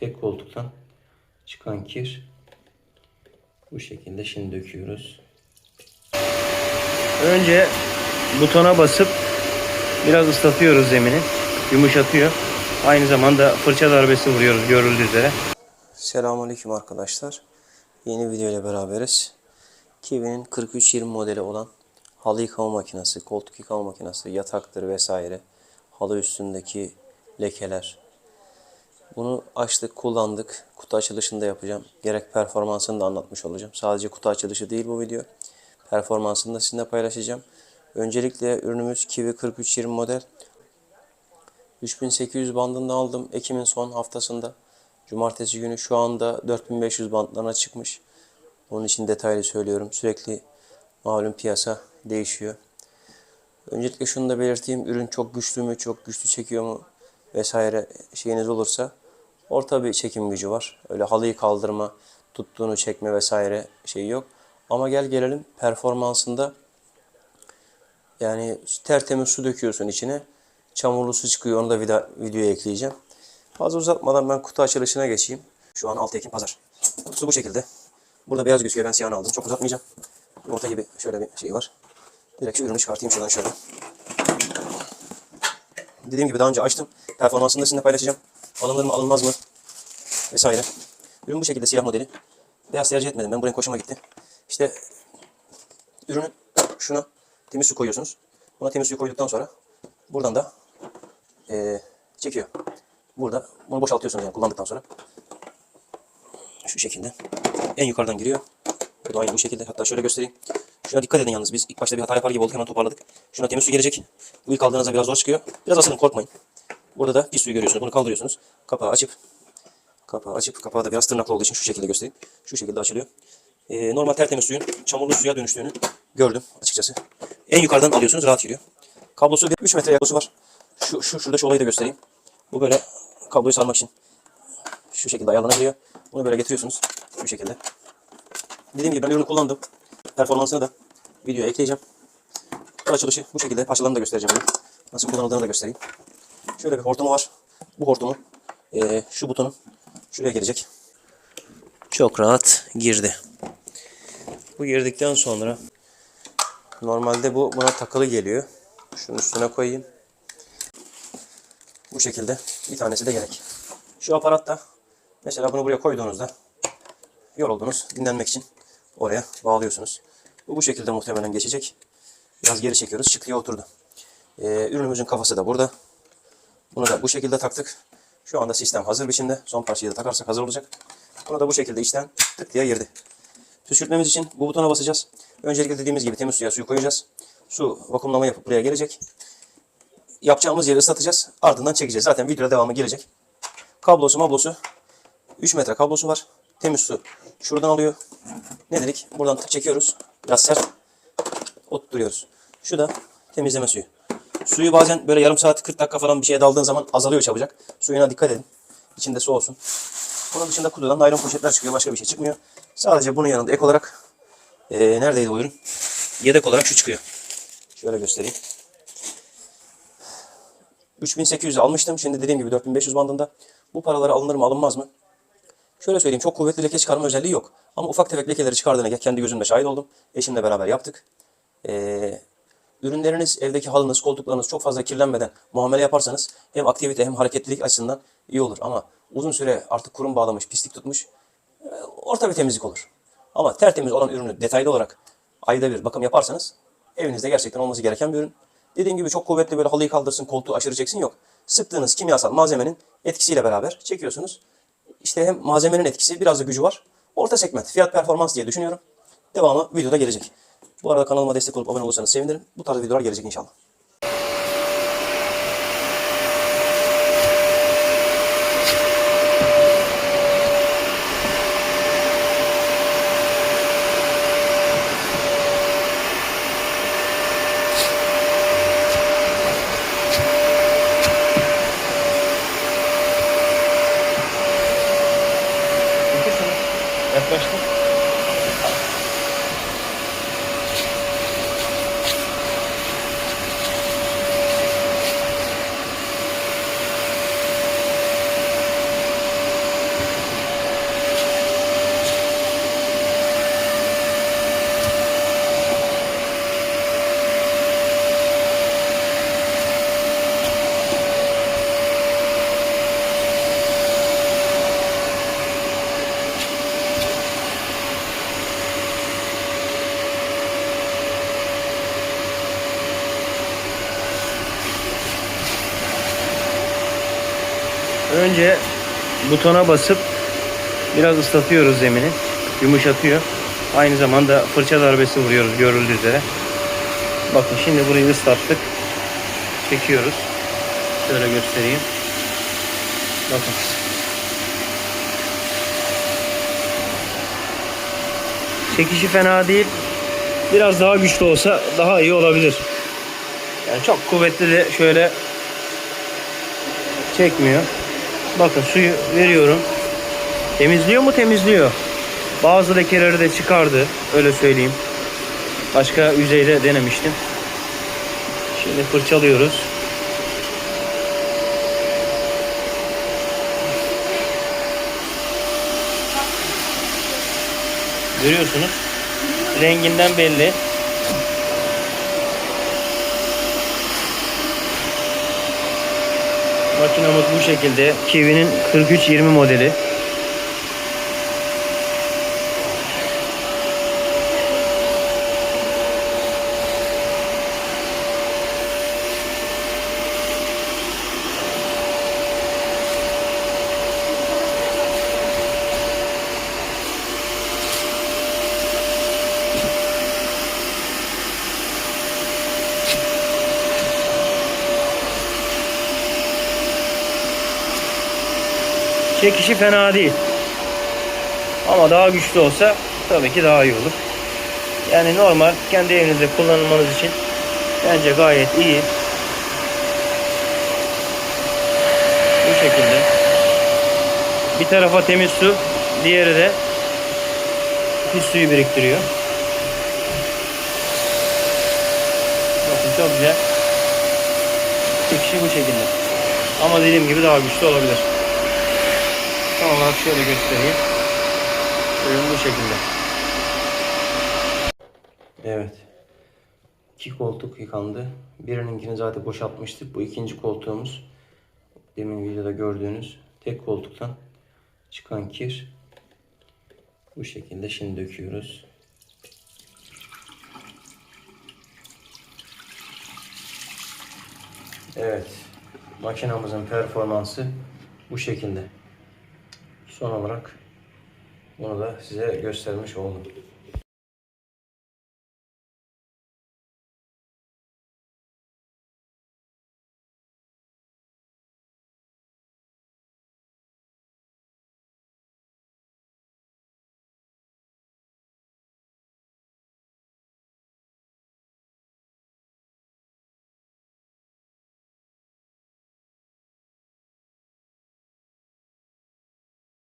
tek koltuktan çıkan kir bu şekilde şimdi döküyoruz. Önce butona basıp biraz ıslatıyoruz zemini. Yumuşatıyor. Aynı zamanda fırça darbesi vuruyoruz görüldüğü üzere. Selamünaleyküm arkadaşlar. Yeni video ile beraberiz. Kiwi'nin 4320 modeli olan halı yıkama makinesi, koltuk yıkama makinesi, yataktır vesaire, halı üstündeki lekeler. Bunu açtık, kullandık. Kutu açılışını da yapacağım. Gerek performansını da anlatmış olacağım. Sadece kutu açılışı değil bu video. Performansını da sizinle paylaşacağım. Öncelikle ürünümüz Kiwi 4320 model. 3800 bandında aldım Ekim'in son haftasında. Cumartesi günü şu anda 4500 bandlarına çıkmış. Onun için detaylı söylüyorum. Sürekli malum piyasa değişiyor. Öncelikle şunu da belirteyim. Ürün çok güçlü mü, çok güçlü çekiyor mu vesaire şeyiniz olursa orta bir çekim gücü var. Öyle halıyı kaldırma, tuttuğunu çekme vesaire şey yok. Ama gel gelelim performansında yani tertemiz su döküyorsun içine. Çamurlu su çıkıyor. Onu da vida, videoya ekleyeceğim. Fazla uzatmadan ben kutu açılışına geçeyim. Şu an 6 Ekim Pazar. Kutusu bu şekilde. Burada beyaz gözüküyor. Ben siyahını aldım. Çok uzatmayacağım. Orta gibi şöyle bir şey var. Direkt şu ürünü çıkartayım şuradan şöyle. Dediğim gibi daha önce açtım. Performansını da sizinle paylaşacağım. Alınır mı alınmaz mı vesaire. Ürün bu şekilde siyah modeli. Beyaz tercih etmedim ben. Bu renk hoşuma gitti. İşte ürünü şuna temiz su koyuyorsunuz. Buna temiz suyu koyduktan sonra buradan da eee, çekiyor. Burada bunu boşaltıyorsunuz yani kullandıktan sonra. Şu şekilde. En yukarıdan giriyor. Bu da aynı bu şekilde. Hatta şöyle göstereyim. Şuna dikkat edin yalnız. Biz ilk başta bir hata yapar gibi olduk. Hemen toparladık. Şuna temiz su gelecek. Bu ilk aldığınızda biraz zor çıkıyor. Biraz asılın korkmayın. Burada da pis suyu görüyorsunuz. Bunu kaldırıyorsunuz. Kapağı açıp kapağı açıp kapağı da biraz tırnaklı olduğu için şu şekilde göstereyim. Şu şekilde açılıyor. Ee, normal tertemiz suyun çamurlu suya dönüştüğünü gördüm açıkçası. En yukarıdan alıyorsunuz rahat giriyor. Kablosu 3 metre yaklısı var. Şu, şu şurada şu olayı da göstereyim. Bu böyle kabloyu sarmak için şu şekilde ayarlanabiliyor. Bunu böyle getiriyorsunuz. Şu şekilde. Dediğim gibi ben ürünü kullandım. Performansını da videoya ekleyeceğim. Bu açılışı bu şekilde parçalarını da göstereceğim. bunu. Nasıl kullanıldığını da göstereyim. Şöyle bir hortumu var. Bu hortumu eee, şu butonun şuraya gelecek. Çok rahat girdi. Bu girdikten sonra normalde bu buna takılı geliyor. Şunun üstüne koyayım. Bu şekilde bir tanesi de gerek. Şu aparat da mesela bunu buraya koyduğunuzda yoruldunuz dinlenmek için oraya bağlıyorsunuz. Bu bu şekilde muhtemelen geçecek. Biraz geri çekiyoruz. Şıklıya oturdu. Ee, ürünümüzün kafası da burada. Bunu da bu şekilde taktık. Şu anda sistem hazır biçimde. Son parçayı da takarsak hazır olacak. Bunu da bu şekilde içten tık diye girdi. Püskürtmemiz için bu butona basacağız. Öncelikle dediğimiz gibi temiz suya suyu koyacağız. Su vakumlama yapıp buraya gelecek. Yapacağımız yeri ıslatacağız. Ardından çekeceğiz. Zaten videoda devamı gelecek. Kablosu mablosu 3 metre kablosu var. Temiz su şuradan alıyor. Ne dedik? Buradan tık çekiyoruz. Biraz sert oturtuyoruz. Şu da temizleme suyu. Suyu bazen böyle yarım saat 40 dakika falan bir şeye daldığın zaman azalıyor çabucak. Suyuna dikkat edin. İçinde su olsun. Bunun dışında kutudan naylon poşetler çıkıyor. Başka bir şey çıkmıyor. Sadece bunun yanında ek olarak eee neredeydi bu ürün? Yedek olarak şu çıkıyor. Şöyle göstereyim. 3800 almıştım. Şimdi dediğim gibi 4500 bandında. Bu paraları alınır mı alınmaz mı? Şöyle söyleyeyim çok kuvvetli leke çıkarma özelliği yok. Ama ufak tefek lekeleri çıkardığına kendi gözümle şahit oldum. Eşimle beraber yaptık. Ee, ürünleriniz, evdeki halınız, koltuklarınız çok fazla kirlenmeden muamele yaparsanız hem aktivite hem hareketlilik açısından iyi olur. Ama uzun süre artık kurum bağlamış, pislik tutmuş e, orta bir temizlik olur. Ama tertemiz olan ürünü detaylı olarak ayda bir bakım yaparsanız evinizde gerçekten olması gereken bir ürün. Dediğim gibi çok kuvvetli böyle halıyı kaldırsın, koltuğu aşırı yok. Sıktığınız kimyasal malzemenin etkisiyle beraber çekiyorsunuz. İşte hem malzemenin etkisi biraz da gücü var. Orta segment, fiyat performans diye düşünüyorum. Devamı videoda gelecek. Bu arada kanalıma destek olup abone olursanız sevinirim. Bu tarz videolar gelecek inşallah. Yaklaştık. Önce butona basıp biraz ıslatıyoruz zemini. Yumuşatıyor. Aynı zamanda fırça darbesi vuruyoruz görüldüğü üzere. Bakın şimdi burayı ıslattık. Çekiyoruz. Şöyle göstereyim. Bakın. Çekişi fena değil. Biraz daha güçlü olsa daha iyi olabilir. Yani çok kuvvetli de şöyle çekmiyor. Bakın suyu veriyorum. Temizliyor mu? Temizliyor. Bazı lekeleri de çıkardı. Öyle söyleyeyim. Başka yüzeyde denemiştim. Şimdi fırçalıyoruz. Görüyorsunuz. Renginden belli. Makinamız bu şekilde. Kiwi'nin 4320 modeli. Çekişi fena değil. Ama daha güçlü olsa tabii ki daha iyi olur. Yani normal kendi evinizde kullanılmanız için bence gayet iyi. Bu şekilde. Bir tarafa temiz su, diğeri de pis suyu biriktiriyor. Bakın çok güzel. Çekişi bu şekilde. Ama dediğim gibi daha güçlü olabilir. Tam olarak şöyle göstereyim. Ürün bu şekilde. Evet. İki koltuk yıkandı. Birininkini zaten boşaltmıştık. Bu ikinci koltuğumuz. Demin videoda gördüğünüz tek koltuktan çıkan kir. Bu şekilde şimdi döküyoruz. Evet. Makinamızın performansı bu şekilde. Son olarak bunu da size göstermiş oldum.